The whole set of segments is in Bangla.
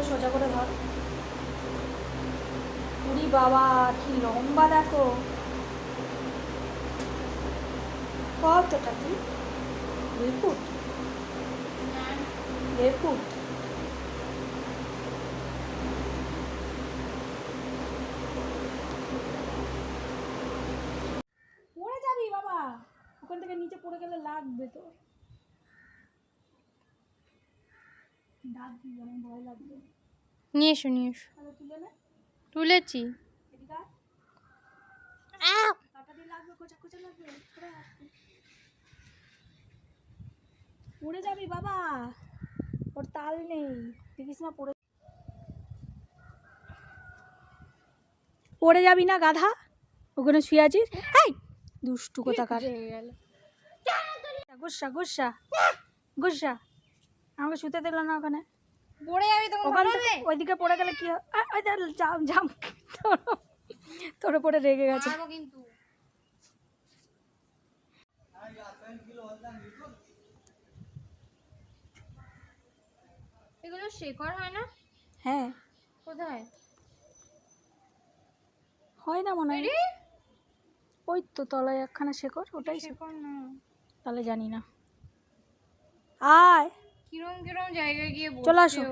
দেখো সোজা করে ধর। উরি বাবা, কি লম্বা দেখো। কতটা কি? দুই ফুট দেড় ফুট পড়ে যাবি বাবা। ওখান থেকে নিচে পড়ে গেলে লাগবে তো ডাক দিই আমার ভয় লাগবে নিয়ে এসো নিয়ে এসো। তুলেছি। পড়ে যাবি বাবা। ওর তাল নেই। দেখিস না পড়ে পড়ে যাবি না গাধা? ওখানে শুয়ে আছিস? এই দুষ্টু কোথাকার। গুসা গুসা গুসা আমাকে শুতে দিল না ওখানে। পড়ে যাবি তখন ওখান থেকে ওইদিকে পড়ে গেলে কি হয়? ওই দেখ, জাম জাম তোর পরে রেগে গেছে। কিন্তু। এগুলো শেখর হয় না? হ্যাঁ। কোথায়? হয় না মনে হয়। ওই তো তলায় একখানা শেকড় ওটাই শেকড় শেখর। না। তাহলে জানি না। আয়! কিরম কিরম জায়গায় গিয়ে চলে আসো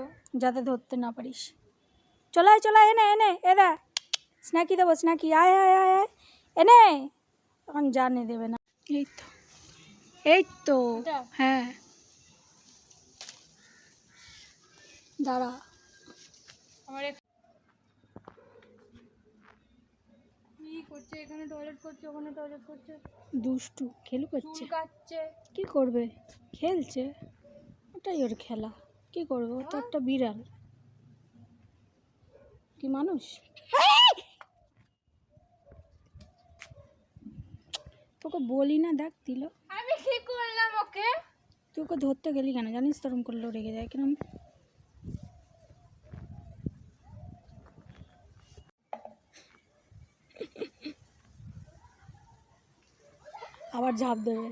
যাতে ধরতে না পারিস। চলে আয় চলে এনে এনে এ দে স্ন্যাকি দেবো স্ন্যাকি। আয় আয় আয় আয়। এনে। এখন জানে দেবে না। এই তো। এই তো। হ্যাঁ। দাঁড়া। আমার করছে? এখানে টয়লেট করছে ওখানে টয়লেট করছে। দুষ্টু খেলু করছে। কি করবে? খেলছে। ওটাই ওর খেলা। কি করবে? ও তো একটা বিড়াল। কি মানুষ? তোকে বলি না দেখ দিল। আমি কি করলাম ওকে? তুই ওকে ধরতে গেলি কেন? জানিস তরম করলেও রেগে যায় কিরম। আবার ঝাঁপ দেবে।